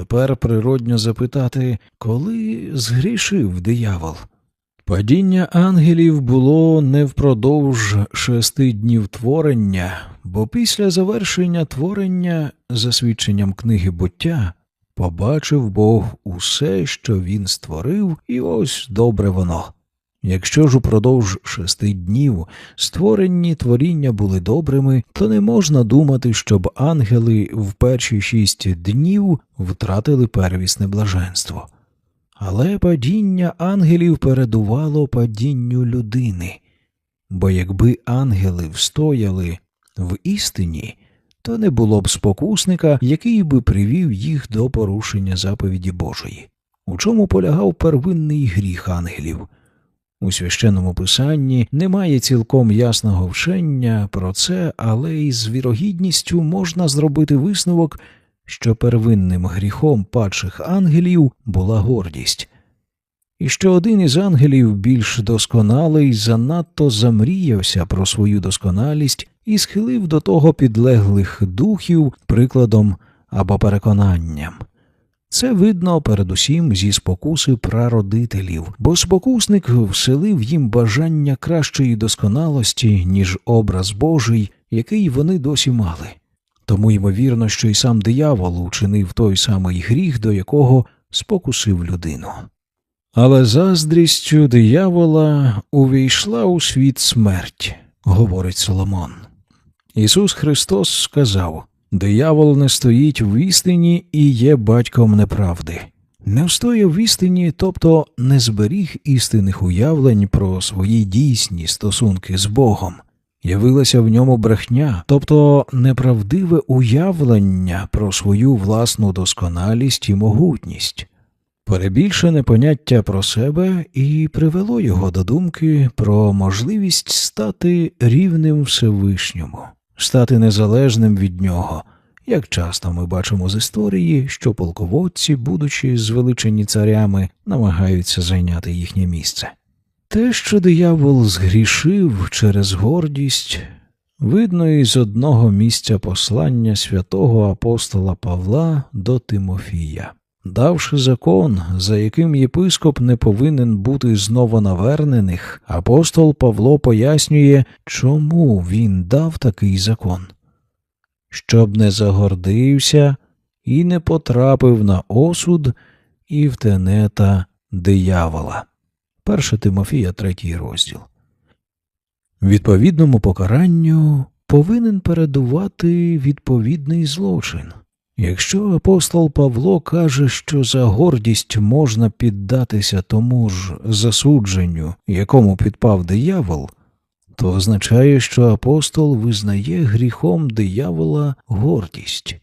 Тепер природньо запитати, коли згрішив диявол. Падіння ангелів було не впродовж шести днів творення, бо після завершення творення, за свідченням книги буття, побачив Бог усе, що він створив, і ось добре воно. Якщо ж упродовж шести днів створенні творіння були добрими, то не можна думати, щоб ангели в перші шість днів втратили первісне блаженство. Але падіння ангелів передувало падінню людини, бо якби ангели встояли в істині, то не було б спокусника, який би привів їх до порушення заповіді Божої. У чому полягав первинний гріх ангелів? У священному писанні немає цілком ясного вчення про це, але із вірогідністю можна зробити висновок, що первинним гріхом падших ангелів була гордість, і що один із ангелів більш досконалий занадто замріявся про свою досконалість і схилив до того підлеглих духів прикладом або переконанням. Це видно передусім зі спокуси прародителів, бо спокусник вселив їм бажання кращої досконалості, ніж образ Божий, який вони досі мали. Тому ймовірно, що й сам диявол учинив той самий гріх, до якого спокусив людину. Але заздрістю диявола увійшла у світ смерть, говорить Соломон. Ісус Христос сказав Диявол не стоїть в істині і є батьком неправди. Не встояв в істині, тобто не зберіг істинних уявлень про свої дійсні стосунки з Богом. Явилася в ньому брехня, тобто неправдиве уявлення про свою власну досконалість і могутність. Перебільшене поняття про себе і привело його до думки про можливість стати рівним Всевишньому, стати незалежним від нього. Як часто ми бачимо з історії, що полководці, будучи звеличені царями, намагаються зайняти їхнє місце. Те, що диявол згрішив через гордість, видно із одного місця послання святого апостола Павла до Тимофія. Давши закон, за яким єпископ не повинен бути знову навернених, апостол Павло пояснює, чому він дав такий закон, щоб не загордився і не потрапив на осуд і в тенета диявола. 1 Тимофія, третій розділ. Відповідному покаранню повинен передувати відповідний злочин. Якщо апостол Павло каже, що за гордість можна піддатися тому ж засудженню, якому підпав диявол, то означає, що апостол визнає гріхом диявола гордість.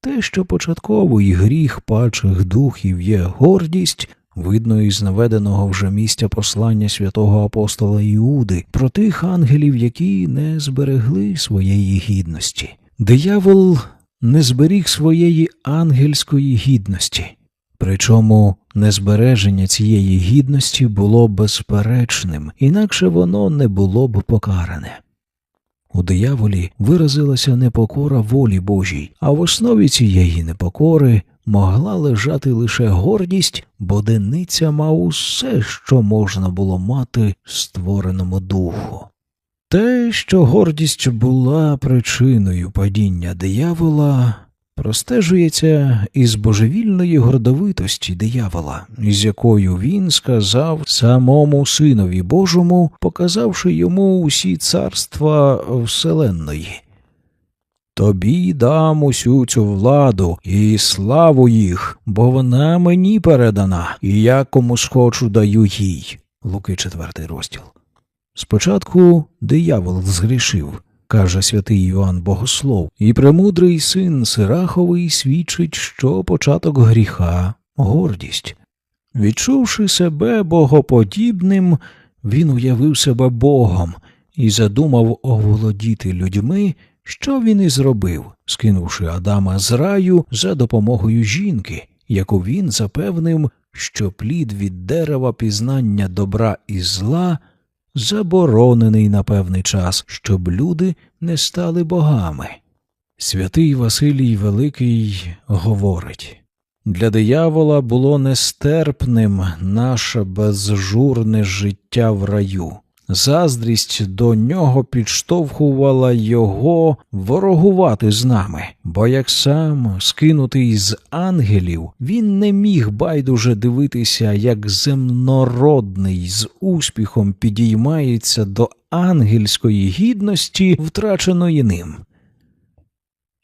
Те, що початковий гріх падших духів є гордість, видно із наведеного вже місця послання святого апостола Іуди про тих ангелів, які не зберегли своєї гідності. Диявол не зберіг своєї ангельської гідності, причому незбереження цієї гідності було безперечним, інакше воно не було б покаране. У дияволі виразилася непокора волі Божій, а в основі цієї непокори могла лежати лише гордість, бо дениця мав усе, що можна було мати створеному духу. Те, що гордість була причиною падіння диявола, простежується із божевільної гордовитості диявола, із якою він сказав самому синові Божому, показавши йому усі царства вселенної. Тобі дам усю цю владу і славу їх, бо вона мені передана, і я кому схочу даю їй. Луки четвертий розділ. Спочатку диявол згрішив, каже святий Іоанн Богослов, і премудрий син Сираховий свідчить, що початок гріха гордість. Відчувши себе богоподібним, він уявив себе Богом і задумав оволодіти людьми, що він і зробив, скинувши Адама з раю за допомогою жінки, яку він запевнив, що плід від дерева пізнання добра і зла заборонений на певний час, щоб люди не стали богами. Святий Василій Великий говорить Для диявола було нестерпним наше безжурне життя в раю. Заздрість до нього підштовхувала його ворогувати з нами, бо як сам скинутий з ангелів, він не міг байдуже дивитися, як земнородний з успіхом підіймається до ангельської гідності, втраченої ним.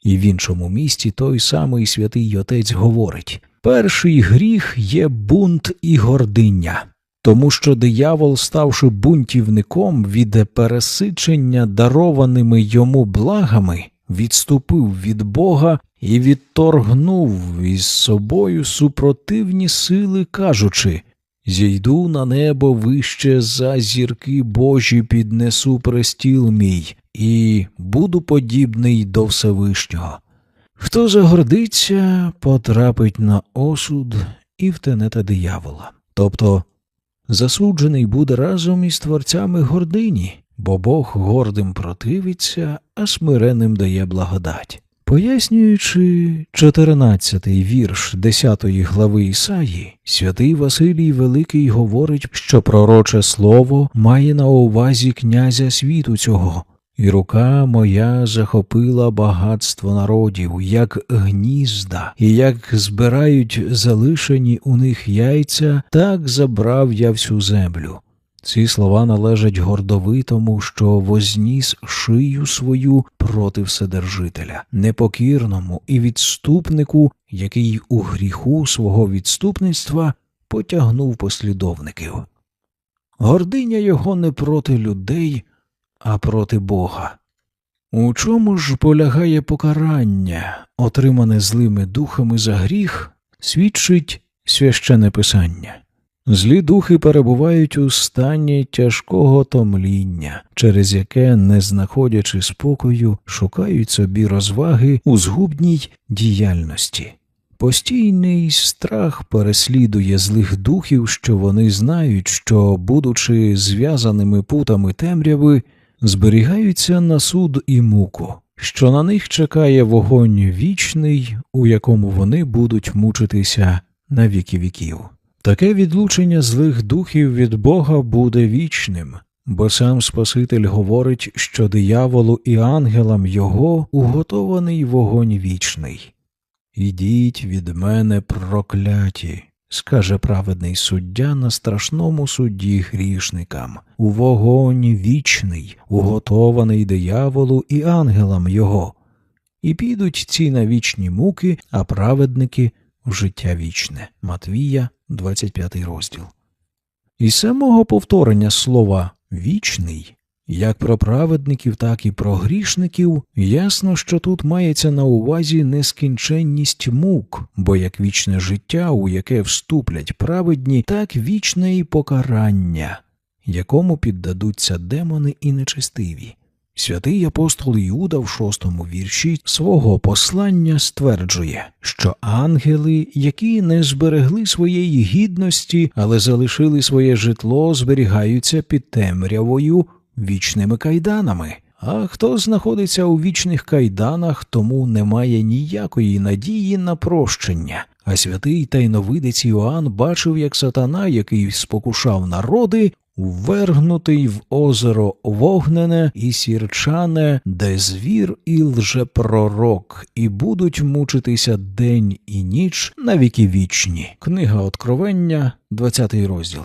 І в іншому місті той самий святий отець говорить перший гріх є бунт і гординя. Тому що диявол, ставши бунтівником від пересичення дарованими йому благами, відступив від Бога і відторгнув із собою супротивні сили, кажучи Зійду на небо вище за зірки Божі, піднесу престіл мій, і буду подібний до Всевишнього. Хто загордиться, потрапить на осуд і втенете диявола. Тобто засуджений буде разом із творцями гордині, бо Бог гордим противиться, а смиренним дає благодать. Пояснюючи 14-й вірш 10-ї глави Ісаї, святий Василій Великий говорить, що пророче слово має на увазі князя світу цього, і рука моя захопила багатство народів, як гнізда, і як збирають залишені у них яйця, так забрав я всю землю. Ці слова належать гордовитому, що возніс шию свою проти Вседержителя, непокірному і відступнику, який у гріху свого відступництва потягнув послідовників. Гординя його не проти людей, а проти Бога. У чому ж полягає покарання, отримане злими духами за гріх, свідчить священне писання. Злі духи перебувають у стані тяжкого томління, через яке, не знаходячи спокою, шукають собі розваги у згубній діяльності. Постійний страх переслідує злих духів, що вони знають, що, будучи зв'язаними путами темряви, зберігаються на суд і муку, що на них чекає вогонь вічний, у якому вони будуть мучитися на віки віків. Таке відлучення злих духів від Бога буде вічним, бо сам Спаситель говорить, що дияволу і ангелам його уготований вогонь вічний. Ідіть від мене прокляті, скаже праведний суддя на страшному судді грішникам, у вогонь вічний, уготований дияволу і ангелам його, і підуть ці на вічні муки, а праведники в життя вічне. Матвія, 25 розділ. Із самого повторення слова вічний, як про праведників, так і про грішників, ясно, що тут мається на увазі нескінченність мук, бо як вічне життя, у яке вступлять праведні, так вічне і покарання, якому піддадуться демони і нечестиві. Святий апостол Іуда в шостому вірші свого послання стверджує, що ангели, які не зберегли своєї гідності, але залишили своє житло, зберігаються під темрявою вічними кайданами. А хто знаходиться у вічних кайданах, тому немає ніякої надії на прощення. А святий тайновидець Іоанн бачив, як сатана, який спокушав народи, ввергнутий в озеро вогнене і сірчане, де звір і лжепророк, і будуть мучитися день і ніч на віки вічні. Книга Откровення, 20 розділ.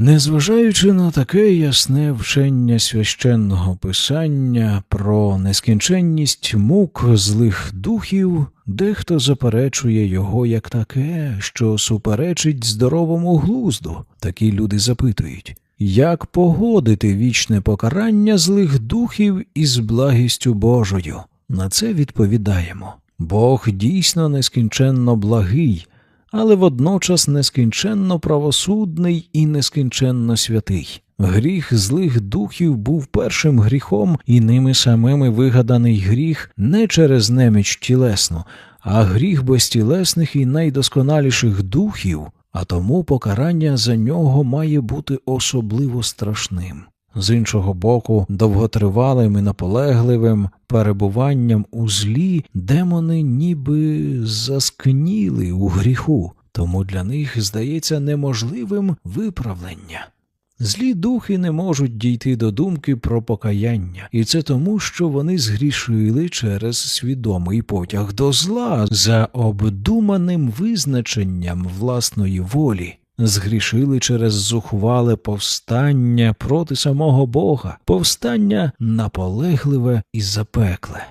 Незважаючи на таке ясне вчення священного писання про нескінченність мук злих духів, дехто заперечує його як таке, що суперечить здоровому глузду. Такі люди запитують як погодити вічне покарання злих духів із благістю Божою? На це відповідаємо Бог дійсно нескінченно благий, але водночас нескінченно правосудний і нескінченно святий. Гріх злих духів був першим гріхом, і ними самими вигаданий гріх не через неміч тілесну, а гріх безтілесних і найдосконаліших духів, а тому покарання за нього має бути особливо страшним. З іншого боку, довготривалим і наполегливим перебуванням у злі демони ніби заскніли у гріху, тому для них здається неможливим виправлення. Злі духи не можуть дійти до думки про покаяння, і це тому, що вони згрішили через свідомий потяг до зла за обдуманим визначенням власної волі, згрішили через зухвале повстання проти самого Бога, повстання наполегливе і запекле.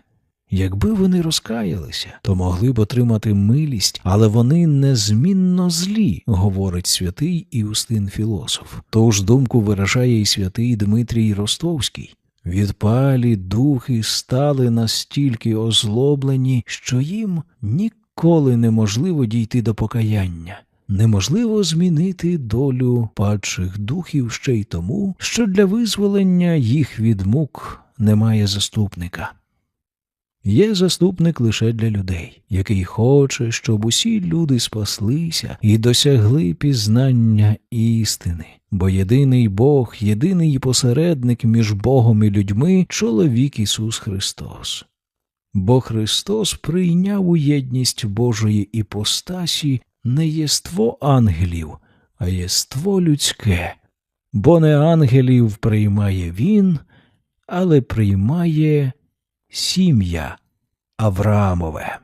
Якби вони розкаялися, то могли б отримати милість, але вони незмінно злі, говорить святий Іустин філософ. Ту ж думку виражає і святий Дмитрій Ростовський. Відпалі духи стали настільки озлоблені, що їм ніколи неможливо дійти до покаяння. Неможливо змінити долю падших духів ще й тому, що для визволення їх від мук немає заступника. Є заступник лише для людей, який хоче, щоб усі люди спаслися і досягли пізнання істини, бо єдиний Бог, єдиний посередник між Богом і людьми чоловік Ісус Христос. Бо Христос прийняв у єдність Божої іпостасі не єство ангелів, а єство людське, бо не ангелів приймає Він, але приймає сім'я Авраамове.